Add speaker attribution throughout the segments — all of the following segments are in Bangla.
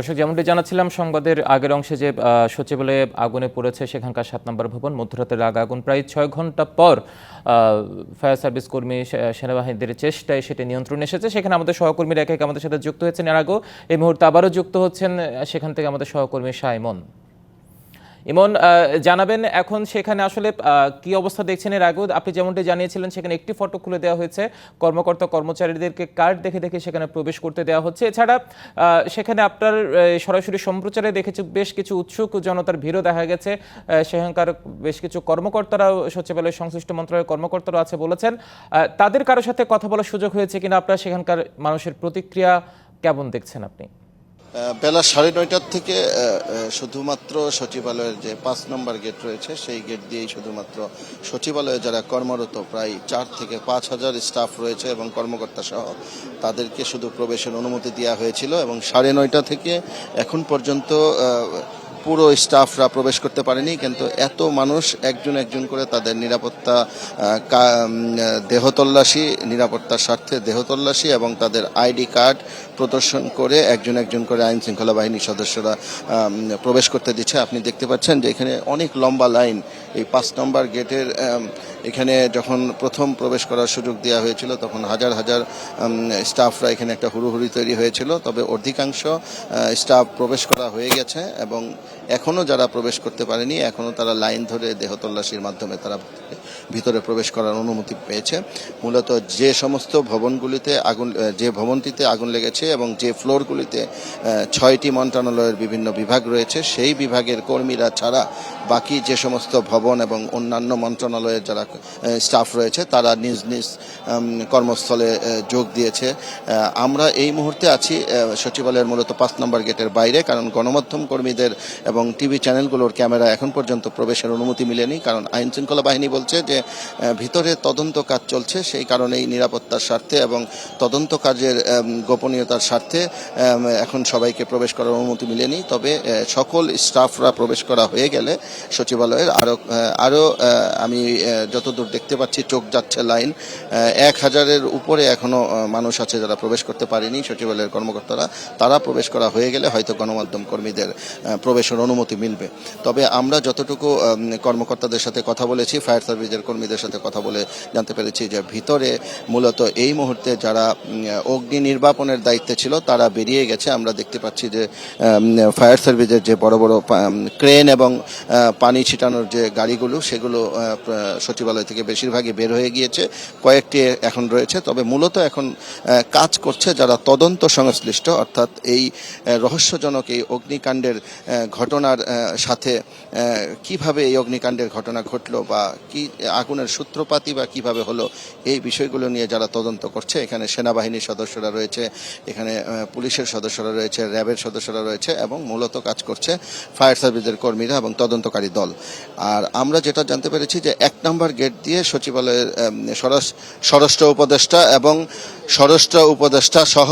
Speaker 1: দর্শক, যেমনটি জানাচ্ছিলাম, সংবাদের আগের অংশে যে সচিবালয়ে আগুনে পড়েছে সেখানকার সাত নম্বর ভবন মধ্যরাতের আগ আগুন প্রায় ছয় ঘণ্টা পর ফায়ার সার্ভিস কর্মী সেনাবাহিনীদের চেষ্টায় সেটি নিয়ন্ত্রণে এসেছে। সেখানে আমাদের সহকর্মীরা এক আমাদের সাথে যুক্ত হয়েছেন। এর আগেও এই মুহূর্তে আবারও যুক্ত হচ্ছেন, সেখান থেকে আমাদের সহকর্মী সাইমন। ইমন জানাবেন এখন সেখানে আসলে কি অবস্থা দেখছেন এর আগেও? আপনি যেমনটি জানিয়েছিলেন, সেখানে একটি ফটো খুলে দেওয়া হয়েছে। কর্মকর্তা, কর্মচারীদেরকে কার্ড দেখে দেখে সেখানে প্রবেশ করতে দেওয়া হচ্ছে। এছাড়া সেখানে আপনার সরাসরি সম্প্রচারে দেখেছি বেশ কিছু উৎসুক জনতার ভিড়ও দেখা গেছে। সেখানকার বেশ কিছু কর্মকর্তারাও সচিবালয়ের সংশ্লিষ্ট মন্ত্রণালয়ের কর্মকর্তারা আছে বলেছেন। তাদের কারোর সাথে কথা বলার সুযোগ হয়েছে কিনা? আপনার সেখানকার মানুষের প্রতিক্রিয়া কেমন দেখছেন আপনি?
Speaker 2: বেলা সাড়ে নয়টার থেকে শুধুমাত্র সচিবালয়ের যে পাঁচ নম্বর গেট রয়েছে সেই গেট দিয়েই শুধুমাত্র সচিবালয়ে যারা কর্মরত প্রায় চার থেকে পাঁচ হাজার স্টাফ রয়েছে এবং কর্মকর্তা সহ তাদেরকে শুধু প্রবেশের অনুমতি দেওয়া হয়েছিল এবং সাড়ে নয়টা থেকে এখন পর্যন্ত পুরো স্টাফরা প্রবেশ করতে পারেনি কিন্তু এত মানুষ একজন একজন করে তাদের নিরাপত্তা আহ, কা- উম, আহ, দেহ তল্লাশি নিরাপত্তার স্বার্থে দেহতল্লাশি এবং তাদের আইডি কার্ড প্রদর্শন করে একজন একজন করে আইন শৃঙ্খলা বাহিনীর সদস্যরা প্রবেশ করতে দিচ্ছে। আপনি দেখতে পাচ্ছেন যে এখানে অনেক লম্বা লাইন। এই পাঁচ নম্বর গেটের এখানে যখন প্রথম প্রবেশ করার সুযোগ দেওয়া হয়েছিল, তখন হাজার হাজার স্টাফরা এখানে একটা হুড়ুহুড়ি তৈরি হয়েছিল। তবে অধিকাংশ স্টাফ প্রবেশ করা হয়ে গেছে এবং এখনও যারা প্রবেশ করতে পারেনি এখনও তারা লাইন ধরে দেহ তল্লাশির মাধ্যমে তারা ভিতরে প্রবেশ করার অনুমতি পেয়েছে। মূলত যে সমস্ত ভবনগুলিতে আগুন যে ভবনটিতে আগুন লেগেছে এবং যে ফ্লোরগুলিতে ছয়টি মন্ত্রণালয়ের বিভিন্ন বিভাগ রয়েছে, সেই বিভাগের কর্মীরা ছাড়া বাকি যে সমস্ত ভবন এবং অন্যান্য মন্ত্রণালয়ের যারা স্টাফ রয়েছে, তারা নিজ নিজ কর্মস্থলে যোগ দিয়েছে। আমরা এই মুহূর্তে আছি সচিবালয়ের মূলত পাঁচ নম্বর গেটের বাইরে, কারণ গণমাধ্যম কর্মীদের এবং টিভি চ্যানেলগুলোর ক্যামেরা এখন পর্যন্ত প্রবেশের অনুমতি মিলেনি, কারণ আইন শৃঙ্খলা বাহিনী বলছে যে ভিতরে তদন্ত কাজ চলছে, সেই কারণেই নিরাপত্তার স্বার্থে এবং তদন্ত কাজের গোপনীয়তার স্বার্থে এখন সবাইকে প্রবেশ করার অনুমতি মিলেনি। তবে সকল স্টাফরা প্রবেশ করা হয়ে গেলে সচিবালয়ের আরও আরও আমি যতদূর দেখতে পাচ্ছি, চোখ যাচ্ছে লাইন এক হাজারের উপরে এখনও মানুষ আছে যারা প্রবেশ করতে পারেনি। সচিবালয়ের কর্মকর্তারা, তারা প্রবেশ করা হয়ে গেলে হয়তো গণমাধ্যম কর্মীদের প্রবেশের অনুমতি মিলবে। তবে আমরা যতটুকু কর্মকর্তাদের সাথে কথা বলেছি ফায়ার সার্ভিসের কর্মীদের সাথে কথা বলে জানতে পেরেছি যে ভিতরে মূলত এই মুহূর্তে যারা অগ্নি নির্বাপনের দায়িত্বে ছিল তারা বেরিয়ে গেছে। আমরা দেখতে পাচ্ছি যে ফায়ার সার্ভিসের যে বড় বড় ক্রেন এবং পানি ছিটানোর যে গাড়িগুলো সেগুলো সচিবালয় থেকে বেশিরভাগই বের হয়ে গিয়েছে। কয়েকটি এখন রয়েছে তবে মূলত এখন কাজ করছে যারা তদন্ত সংশ্লিষ্ট অর্থাৎ এই রহস্যজনক এই অগ্নিকাণ্ডের আহ, ঘটনার সাথে কীভাবে এই অগ্নিকাণ্ডের ঘটনা ঘটলো বা কি আগুনের সূত্রপাতি বা কীভাবে হলো, এই বিষয়গুলো নিয়ে যারা তদন্ত করছে, এখানে সেনাবাহিনীর সদস্যরা রয়েছে, এখানে পুলিশের সদস্যরা রয়েছে, র্যাবের সদস্যরা রয়েছে এবং মূলত কাজ করছে ফায়ার সার্ভিসের কর্মীরা এবং তদন্তকারী দল। আর আমরা যেটা জানতে পেরেছি যে এক নম্বর গেট দিয়ে সচিবালয়ের স্বরাষ্ট্র উপদেষ্টা এবং স্বরাষ্ট্র উপদেষ্টা সহ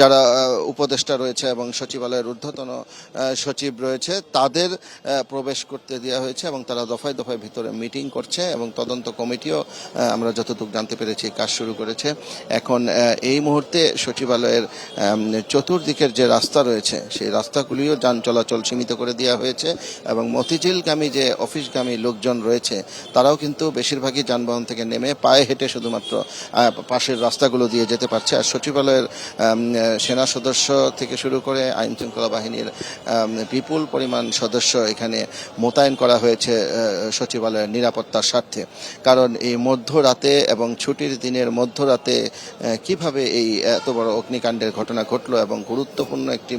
Speaker 2: যারা উপদেষ্টা রয়েছে এবং সচিবালয়ের ঊর্ধ্বতন সচিব রয়েছে, তাদের প্রবেশ করতে দেওয়া হয়েছে এবং তারা দফায় দফায় ভিতরে মিটিং করছে এবং তদন্ত কমিটিও আমরা যতটুকু জানতে পেরেছি কাজ শুরু করেছে। এখন এই মুহূর্তে সচিবালয়ের চতুর্দিকের যে রাস্তা রয়েছে, সেই রাস্তাগুলিও যান চলাচল সীমিত করে দেওয়া হয়েছে এবং মতিঝিলগামী যে অফিসগামী লোকজন রয়েছে, তারাও কিন্তু বেশিরভাগই যানবাহন থেকে নেমে পায়ে হেঁটে শুধুমাত্র পাশের রাস্তাগুলো দিয়ে যেতে পারছে। আর সচিবালয়ের সেনা সদস্য থেকে শুরু করে আইন শৃঙ্খলা বাহিনীর বিপুল পরিমাণ সদস্য এখানে মোতায়েন করা হয়েছে সচিবালয়ের নিরাপত্তার স্বার্থে। কারণ এই মধ্যরাতে এবং ছুটির দিনের মধ্যরাতে কীভাবে এই এত বড় অগ্নিকাণ্ডের ঘটনা ঘটলো এবং গুরুত্বপূর্ণ একটি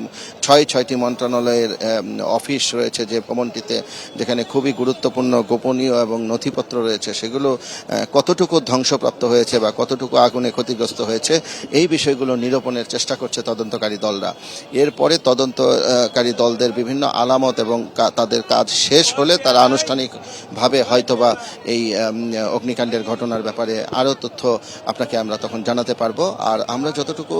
Speaker 2: ছয়, ছয়টি মন্ত্রণালয়ের অফিস রয়েছে যে ভবনটিতে, যেখানে খুবই গুরুত্বপূর্ণ গোপনীয় এবং নথিপত্র রয়েছে, সেগুলো কতটুকু ধ্বংসপ্রাপ্ত হয়েছে বা কতটুকু আগুনে ক্ষতিগ্রস্ত হয়েছে। এই বিষয়গুলো নিরূপণের চেষ্টা করছে তদন্তকারী দলরা। এরপরে তদন্তকারী দলদের বিভিন্ন আলামত এবং তাদের কাজ শেষ হলে তারা আনুষ্ঠানিকভাবে হয়তোবা এই অগ্নিকাণ্ডের ঘটনার ব্যাপারে আরও তথ্য আপনাকে আমরা তখন জানাতে পারব। আর আমরা যতটুকু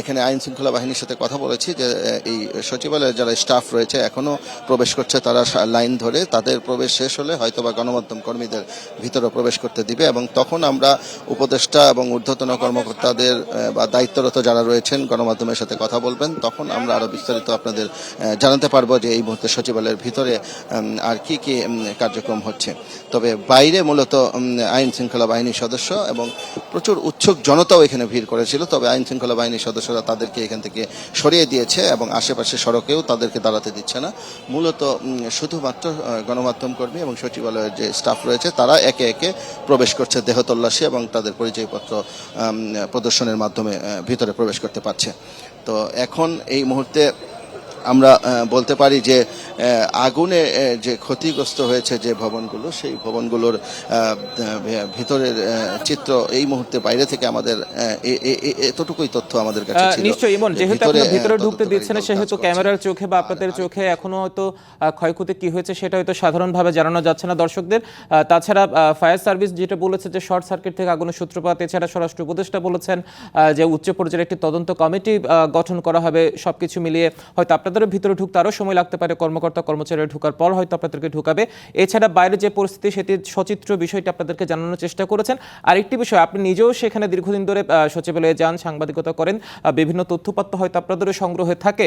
Speaker 2: এখানে আইন শৃঙ্খলা বাহিনীর সাথে কথা বলেছি যে এই সচিবালয়ের যারা স্টাফ রয়েছে এখনও প্রবেশ করছে, তারা লাইন ধরে তাদের প্রবেশ শেষ হলে হয়তোবা গণমাধ্যম কর্মীদের ভিতরে প্রবেশ করতে দিবে এবং তখন আমরা উপদেষ্টা এবং ঊর্ধ্বতন কর্মকর্তাদের বা দায়িত্বরত যারা রয়েছেন, গণমাধ্যমের সাথে কথা বলবেন, তখন আমরা আরও বিস্তারিত আপনাদের জানাতে পারব যে এই মুহূর্তে সচিবালয়ের ভিতরে আর কি কি কার্যক্রম হচ্ছে। তবে বাইরে মূলত আইন শৃঙ্খলা বাহিনীর সদস্য এবং প্রচুর উৎসুক জনতাও এখানে ভিড় করেছিল, তবে আইন শৃঙ্খলা বাহিনীর সদস্যরা তাদেরকে এখান থেকে সরিয়ে দিয়েছে এবং আশেপাশে সড়কেও তাদেরকে দাঁড়াতে দিচ্ছে না। মূলত শুধুমাত্র গণমাধ্যম কর্মী এবং সচিবালয়ের যে স্টাফ রয়েছে, তারা একে একে প্রবেশ করছে দেহ তল্লাশি এবং তাদের পরিচয়পত্র প্রদর্শনের মাধ্যমে ভিতরে প্রবেশ করতে পারছে। তো এখন এই মুহূর্তে আমরা বলতে পারি যে আগুনে যে ক্ষতিগ্রস্ত হয়েছে যে ভবনগুলো সেই ভবনগুলোর ভিতরের চিত্র এই মুহূর্তে বাইরে থেকে আমাদের এতটুকুই তথ্য আমাদের কাছে ছিল।
Speaker 1: নিশ্চয়ই ইমন যেহেতু আপনারা ভিতরে ঢুকতে
Speaker 2: তদন্তকারী
Speaker 1: দিচ্ছে না
Speaker 2: দল
Speaker 1: সেহেতু ক্যামেরার চোখে বা আপনাদের চোখে এখনও হয়তো ক্ষয়ক্ষতি কি হয়েছে সেটা হয়তো সাধারণভাবে জানানো যাচ্ছে না দর্শকদের। তাছাড়া ফায়ার সার্ভিস যেটা বলেছে যে শর্ট সার্কিট থেকে আগুনের সূত্রপাত এছাড়া স্বরাষ্ট্র উপদেষ্টা বলেছেন যে উচ্চ পর্যায়ের একটি তদন্ত কমিটি গঠন করা হবে সবকিছু মিলিয়ে হয়তো আপনাদেরও ভিতরে ঢুকতে আরও সময় লাগতে পারে কর্মকর্তা কর্মচারীরা ঢুকার পর হয়তো আপনাদেরকে ঢুকাবে। এছাড়া বাইরে যে পরিস্থিতি, সেটি সচিত্র বিষয়টি আপনাদেরকে জানানোর চেষ্টা করেছেন। আরেকটি বিষয়, আপনি নিজেও সেখানে দীর্ঘদিন ধরে সচিবালয়ে যান, সাংবাদিকতা করেন বিভিন্ন তথ্যপত্র হয়তো আপনাদেরও সংগ্রহে থাকে।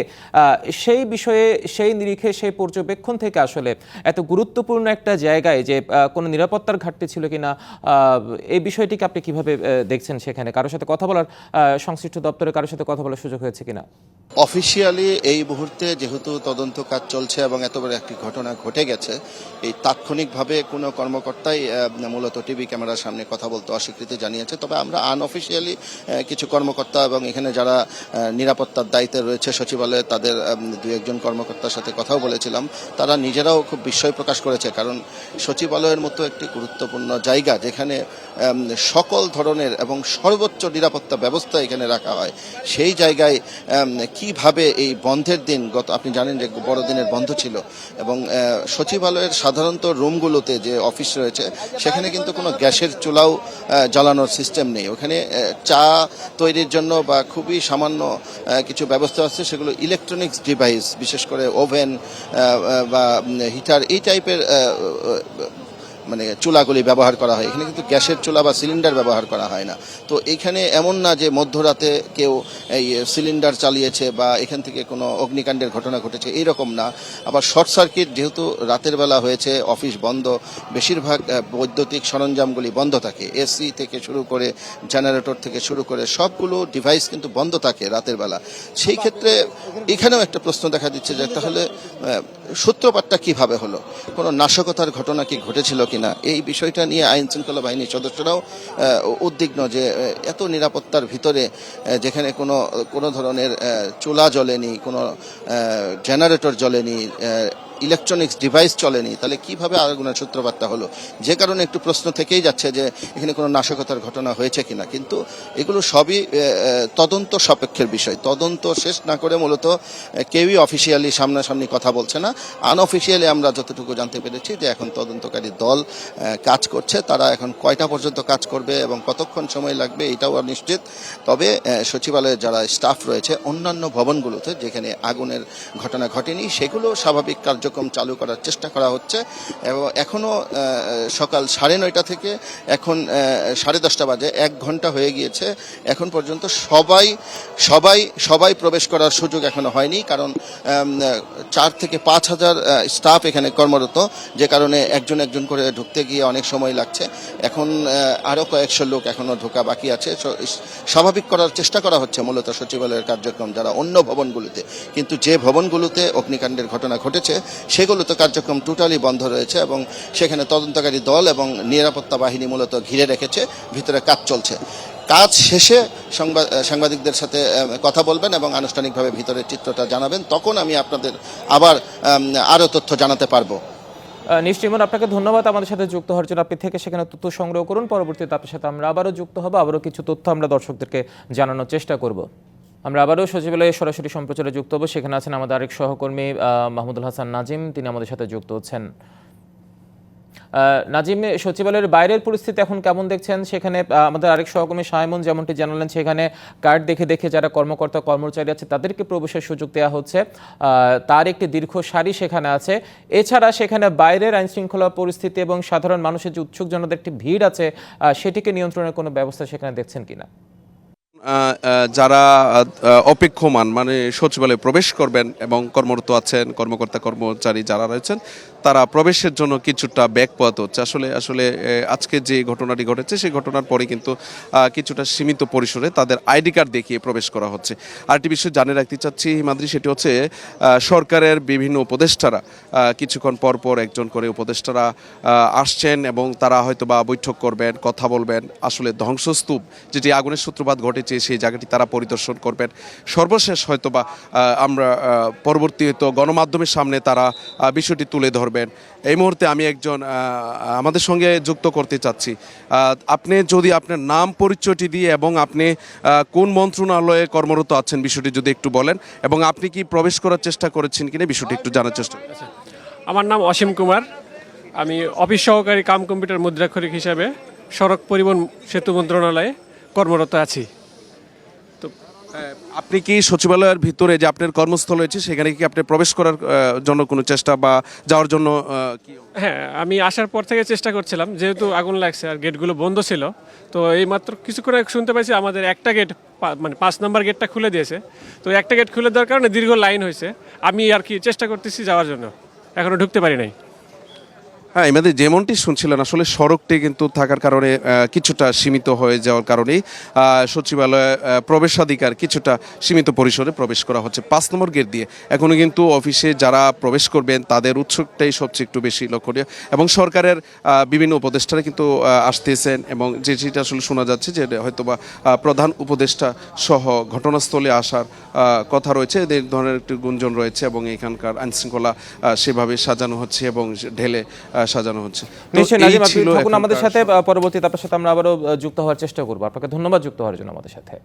Speaker 1: সেই বিষয়ে, সেই নিরিখে, সেই পর্যবেক্ষণ থেকে আসলে এত গুরুত্বপূর্ণ একটা জায়গায় যে কোনো নিরাপত্তার ঘাটতি ছিল কিনা এই বিষয়টিকে আপনি কীভাবে দেখছেন সেখানে? কারোর সাথে কথা বলার সংশ্লিষ্ট দপ্তরে কারোর সাথে কথা বলার সুযোগ হয়েছে কিনা?
Speaker 2: অফিসিয়ালি এই মুহূর্তে যেহেতু তদন্ত কাজ চলছে এবং এত বড় একটি ঘটনা ঘটে গেছে, এই তাৎক্ষণিকভাবে কোনো কর্মকর্তাই মূলত টিভি ক্যামেরার সামনে কথা বলতে অস্বীকৃতি জানিয়েছে। তবে আমরা আনঅফিসিয়ালি কিছু কর্মকর্তা এবং এখানে যারা নিরাপত্তার দায়িত্বে রয়েছে সচিবালয়ে, তাদের দু একজন কর্মকর্তার সাথে কথাও বলেছিলাম। তারা নিজেরাও খুব বিস্ময় প্রকাশ করেছে, কারণ সচিবালয়ের মতো একটি গুরুত্বপূর্ণ জায়গা যেখানে সকল ধরনের এবং সর্বোচ্চ নিরাপত্তা ব্যবস্থা এখানে রাখা হয়, সেই জায়গায় কীভাবে এই বন্ধের দিন, গত আপনি জানেন যে বড়দিনের বন্ধ ছিল এবং সচিবালয়ের সাধারণত রুমগুলোতে যে অফিস রয়েছে, সেখানে কিন্তু কোনো গ্যাসের চুলাও জ্বালানোর সিস্টেম নেই। ওখানে চা তৈরির জন্য বা খুবই সামান্য কিছু ব্যবস্থা আছে, সেগুলো ইলেকট্রনিক্স ডিভাইস বিশেষ করে ওভেন বা হিটার এই টাইপের মানে চুলাগুলি ব্যবহার করা হয়। এখানে কিন্তু গ্যাসের চুলা বা সিলিন্ডার ব্যবহার করা হয় না। তো এইখানে এমন না যে মধ্যরাতে কেউ এই সিলিন্ডার চালিয়েছে বা এখান থেকে কোনো অগ্নিকাণ্ডের ঘটনা ঘটেছে এইরকম না। আবার শর্ট সার্কিট যেহেতু রাতের বেলা হয়েছে, অফিস বন্ধ, বেশিরভাগ বৈদ্যুতিক সরঞ্জামগুলি বন্ধ থাকে। এসি থেকে শুরু করে জেনারেটর থেকে শুরু করে সবগুলো ডিভাইস কিন্তু বন্ধ থাকে রাতের বেলা। সেই ক্ষেত্রে এখানেও একটা প্রশ্ন দেখা দিচ্ছে যে তাহলে সূত্রপাতটা কীভাবে হলো? কোনো নাশকতার ঘটনা কি ঘটেছিল কিনা। এই বিষয়টা নিয়ে আইন শৃঙ্খলা বাহিনীর সদস্যরাও উদ্বিগ্ন যে এত নিরাপত্তার ভিতরে যেখানে কোনো কোনো ধরনের চুলা জ্বলেনি, কোনো জেনারেটর জ্বলেনি ইলেকট্রনিক্স ডিভাইস চলেনি, তাহলে কীভাবে আগুনের সূত্রপাতটা হলো? যে কারণে একটু প্রশ্ন থেকেই যাচ্ছে যে এখানে কোনো নাশকতার ঘটনা হয়েছে কিনা। কিন্তু এগুলো সবই তদন্ত সাপেক্ষের বিষয়। তদন্ত শেষ না করে মূলত কেউই অফিসিয়ালি সামনাসামনি কথা বলছে না। আনঅফিসিয়ালি আমরা যতটুকু জানতে পেরেছি যে এখন তদন্তকারী দল কাজ করছে। তারা এখন কয়টা পর্যন্ত কাজ করবে এবং কতক্ষণ সময় লাগবে এটাও নিশ্চিত। তবে সচিবালয়ের যারা স্টাফ রয়েছে অন্যান্য ভবনগুলোতে যেখানে আগুনের ঘটনা ঘটেনি, সেগুলো স্বাভাবিক কার্যক্রম চালু করার চেষ্টা করা হচ্ছে। এবং এখনও সকাল সাড়ে নয়টা থেকে এখন সাড়ে দশটা বাজে, এক ঘণ্টা হয়ে গিয়েছে। এখন পর্যন্ত সবাই সবাই সবাই প্রবেশ করার সুযোগ এখনও হয়নি। কারণ চার থেকে পাঁচ হাজার স্টাফ এখানে কর্মরত, যে কারণে একজন একজন করে ঢুকতে গিয়ে অনেক সময় লাগছে। এখন আরও কয়েকশো লোক এখনও ঢোকা বাকি আছে। স্বাভাবিক করার চেষ্টা করা হচ্ছে মূলত সচিবালয়ের কার্যক্রম, যারা অন্য ভবনগুলোতে। কিন্তু যে ভবনগুলোতে অগ্নিকাণ্ডের ঘটনা ঘটেছে সেগুলোতে কার্যক্রম টোটালি বন্ধ রয়েছে এবং সেখানে তদন্তকারী দল এবং নিরাপত্তা বাহিনী মূলত ঘিরে রেখেছে ভিতরে কাজ চলছে। কাজ শেষে সংবাদ সাংবাদিকদের সাথে কথা বলবেন এবং আনুষ্ঠানিকভাবে ভিতরের চিত্রটা জানাবেন। তখন আমি আপনাদের আবার আম, আরও তথ্য জানাতে পারব।
Speaker 1: ইমন, আপনাকে ধন্যবাদ। আমাদের সাথে যুক্ত হওয়ার জন্য আপনি থেকে সেখানে তথ্য সংগ্রহ করুন। পরবর্তীতে আপনার সাথে আমরা আবারও যুক্ত হব। আবারও কিছু তথ্য আমরা দর্শকদেরকে জানানোর চেষ্টা করব। আমরা আবারও সচিবালয়ে সরাসরি সম্প্রচারে যুক্ত হব। সেখানে আছেন আমাদের আরেক সহকর্মী মাহমুদুল হাসান নাজিম। তিনি আমাদের সাথে যুক্ত হচ্ছেন। নাজিম, সচিবালয়ের বাইরের পরিস্থিতি এখন কেমন দেখছেন? সেখানে আমাদের আরেক সহকর্মী সাইমন যেমনটি জানালেন, সেখানে কার্ড দেখে দেখে যারা কর্মকর্তা, কর্মচারী আছে, তাদেরকে প্রবেশের সুযোগ দেওয়া হচ্ছে। তার একটি দীর্ঘ সারি সেখানে আছে। এছাড়া সেখানে বাইরের আইন শৃঙ্খলা পরিস্থিতি এবং সাধারণ মানুষের যে উৎসুক একটি ভিড় আছে সেটিকে নিয়ন্ত্রণের কোনো ব্যবস্থা সেখানে দেখছেন কিনা?
Speaker 3: যারা অপেক্ষমান মানে সচিবালয়ে প্রবেশ করবেন এবং কর্মরত আছেন কর্মকর্তা কর্মচারী যারা রয়েছেন তারা প্রবেশের জন্য কিছুটা ব্যাগ পোয়াতে হচ্ছে। আসলে আসলে আজকে যে ঘটনাটি ঘটেছে, সেই ঘটনার পরে কিন্তু কিছুটা সীমিত পরিসরে তাদের আইডি কার্ড দেখিয়ে প্রবেশ করা হচ্ছে। আরেকটি বিষয় জানিয়ে রাখতে চাচ্ছি, হিমাদ্রি, সেটি হচ্ছে সরকারের বিভিন্ন উপদেষ্টারা কিছুক্ষণ পর পর একজন করে উপদেষ্টারা আসছেন এবং তারা হয়তো বা বৈঠক করবেন, কথা বলবেন। আসলে ধ্বংসস্তূপ, যেটি আগুনের সূত্রপাত ঘটেছে, সেই জায়গাটি তারা পরিদর্শন করবেন। সর্বশেষ হয়তো বা আমরা পরবর্তী হয়তো গণমাধ্যমের সামনে তারা বিষয়টি তুলে ধরবেন। এই মুহূর্তে আমি একজন আমাদের সঙ্গে যুক্ত করতে চাচ্ছি। আপনি যদি আপনার নাম, পরিচয়টি দিয়ে এবং আপনি কোন মন্ত্রণালয়ে কর্মরত আছেন বিষয়টি যদি একটু বলেন এবং আপনি কি প্রবেশ করার চেষ্টা করেছেন কিনা বিষয়টি একটু জানার চেষ্টা করুন।
Speaker 4: আমার নাম অসীম কুমার। আমি অফিস সহকারী কাম কম্পিউটার মুদ্রাক্ষরিক হিসাবে সড়ক পরিবহন সেতু মন্ত্রণালয়ে কর্মরত আছি।
Speaker 3: আপনি কি সচিবালয়ের ভিতরে যে আপনার কর্মস্থল রয়েছে, সেখানে কি আপনি প্রবেশ করার জন্য কোনো চেষ্টা বা যাওয়ার জন্য
Speaker 4: হ্যাঁ আমি আসার পর থেকে চেষ্টা করছিলাম, যেহেতু আগুন লাগছে আর গেটগুলো বন্ধ ছিল, তো এই মাত্র কিছুক্ষণ আগে শুনতে পাইছি আমাদের একটা গেট মানে পাঁচ নম্বর গেটটা খুলে দিয়েছে, তো একটা গেট খুলে দেওয়ার কারণে দীর্ঘ লাইন হয়েছে, আমি আর কি চেষ্টা করতেছি যাওয়ার জন্য, এখনও ঢুকতে পারি নাই।
Speaker 3: হ্যাঁ এমাদের যেমনটি শুনছিলেন, আসলে সড়কটি কিন্তু থাকার কারণে কিছুটা সীমিত হয়ে যাওয়ার কারণেই সচিবালয়ে প্রবেশাধিকার কিছুটা সীমিত পরিসরে প্রবেশ করা হচ্ছে পাঁচ নম্বর গেট দিয়ে। এখনও কিন্তু অফিসে যারা প্রবেশ করবেন, তাদের উৎসুকটাই সবচেয়ে একটু বেশি লক্ষণীয় এবং সরকারের বিভিন্ন উপদেষ্টারা কিন্তু আসতেছেন এবং যে যেটা আসলে শোনা যাচ্ছে যে হয়তোবা প্রধান উপদেষ্টা সহ ঘটনাস্থলে আসার কথা রয়েছে। এদের ধরনের একটি গুঞ্জন রয়েছে এবং এখানকার আইনশৃঙ্খলা সেভাবে সাজানো হচ্ছে এবং ঢেলে সাজানো হচ্ছে।
Speaker 1: নিশ্চয়ই নাজিম আপনি থাকুন আমাদের সাথে পরবর্তীতে আপনার সাথে আমরা আবারও যুক্ত হওয়ার চেষ্টা করব। আপনাকে ধন্যবাদ যুক্ত হওয়ার জন্য আমাদের সাথে।